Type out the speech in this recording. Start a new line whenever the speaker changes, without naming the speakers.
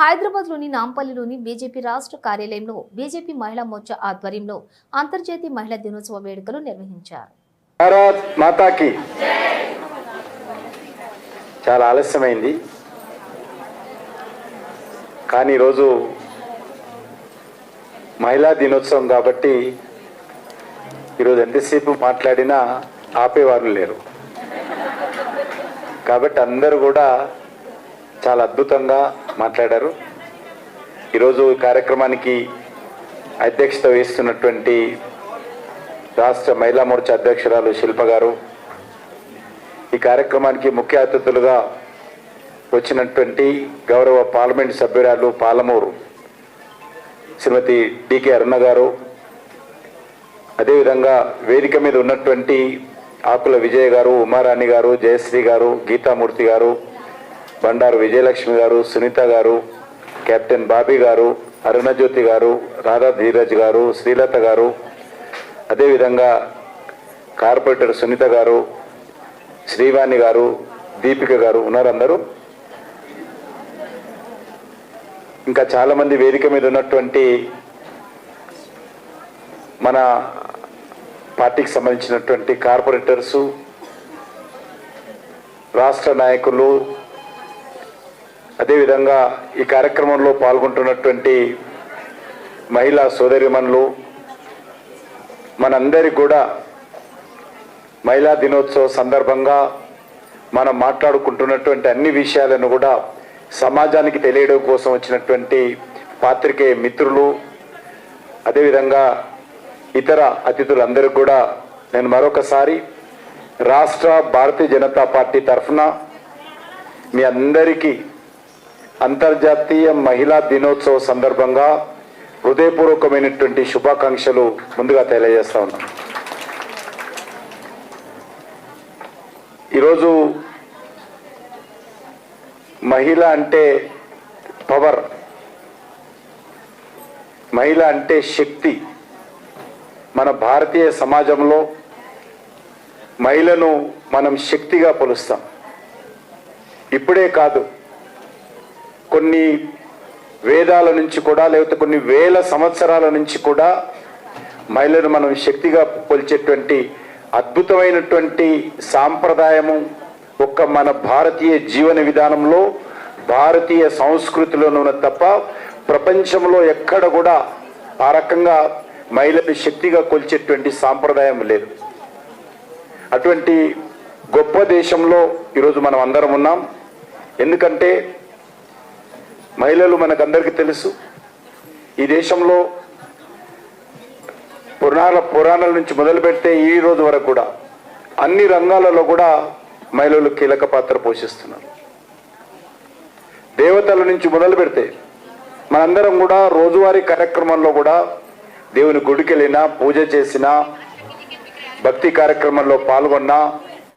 హైదరాబాద్లోని నాంపల్లిలోని బీజేపీ రాష్ట్ర కార్యాలయంలో బీజేపీ మహిళా మోర్చా ఆధ్వర్యంలో అంతర్జాతీయ మహిళా దినోత్సవ వేడుకలు నిర్వహించారు.
మాతాకి. చాలా ఆలస్యమైంది. కానీ ఈరోజు మహిళా దినోత్సవం కాబట్టి ఈరోజు ఎంతసేపు మాట్లాడినా ఆపేవారు లేరు. కాబట్టి అందరూ కూడా చాలా అద్భుతంగా మాట్లాడారు. ఈరోజు కార్యక్రమానికి అధ్యక్షత వహిస్తున్నటువంటి రాష్ట్ర మహిళా మోర్చా అధ్యక్షురాలు శిల్ప గారు. ఈ కార్యక్రమానికి ముఖ్య అతిథులుగా వచ్చినటువంటి గౌరవ పార్లమెంట్ సభ్యురాలు పాలమూరు శ్రీమతి డికే అరుణ గారు. అదేవిధంగా వేదిక మీద ఉన్నటువంటి ఆకుల విజయ్ గారు ఉమారాణి గారు జయశ్రీ గారు గీతామూర్తి గారు బండారు విజయలక్ష్మి గారు సునీత గారు కెప్టెన్ బాబీ గారు అరుణజ్యోతి గారు రాధా ధీరజ్ గారు శ్రీలత గారు అదేవిధంగా కార్పొరేటర్ సునీత గారు శ్రీవాణి గారు దీపిక గారు ఉన్నారు అందరూ ఇంకా చాలామంది వేదిక మీద ఉన్నటువంటి మన పార్టీకి సంబంధించినటువంటి కార్పొరేటర్సు రాష్ట్ర నాయకులు అదేవిధంగా ఈ కార్యక్రమంలో పాల్గొంటున్నటువంటి మహిళా సోదరిమణులు మనందరికి కూడా మహిళా దినోత్సవ సందర్భంగా మనం మాట్లాడుకుంటున్నటువంటి అన్ని విషయాలను కూడా సమాజానికి తెలియడం కోసం వచ్చినటువంటి పాత్రికేయ మిత్రులు అదేవిధంగా ఇతర అతిథులందరికీ కూడా నేను మరొకసారి రాష్ట్ర భారతీయ జనతా పార్టీ తరఫున మీ అందరికీ అంతర్జాతీయ మహిళా దినోత్సవ సందర్భంగా హృదయపూర్వకమైనటువంటి శుభాకాంక్షలు ముందుగా తెలియజేస్తా ఉన్నాను ఈరోజు మహిళ అంటే పవర్ మహిళ అంటే శక్తి. మన భారతీయ సమాజంలో మహిళను మనం శక్తిగా కొలుస్తాం. ఇప్పుడే కాదు కొన్ని వేదాల నుంచి కూడా లేకపోతే కొన్ని వేల సంవత్సరాల నుంచి కూడా మహిళను మనం శక్తిగా కొలిచేటువంటి అద్భుతమైనటువంటి సాంప్రదాయము ఒక్క మన భారతీయ జీవన విధానంలో భారతీయ సంస్కృతిలోనే తప్ప ప్రపంచంలో ఎక్కడ కూడా ఆ రకంగా మహిళను శక్తిగా కొలిచేటువంటి సాంప్రదాయం లేదు. అటువంటి గొప్ప దేశంలో ఈరోజు మనం అందరం ఉన్నాం. ఎందుకంటే మహిళలు మనకందరికీ తెలుసు. ఈ దేశంలో పురాణ పురాణాల నుంచి మొదలు పెడితే ఈ రోజు వరకు కూడా అన్ని రంగాలలో కూడా మహిళలు కీలక పాత్ర పోషిస్తున్నారు. దేవతల నుంచి మొదలు పెడితే మనందరం కూడా రోజువారీ కార్యక్రమంలో కూడా దేవుని గుడికి వెళ్ళినా పూజ చేసినా భక్తి కార్యక్రమంలో పాల్గొన్నా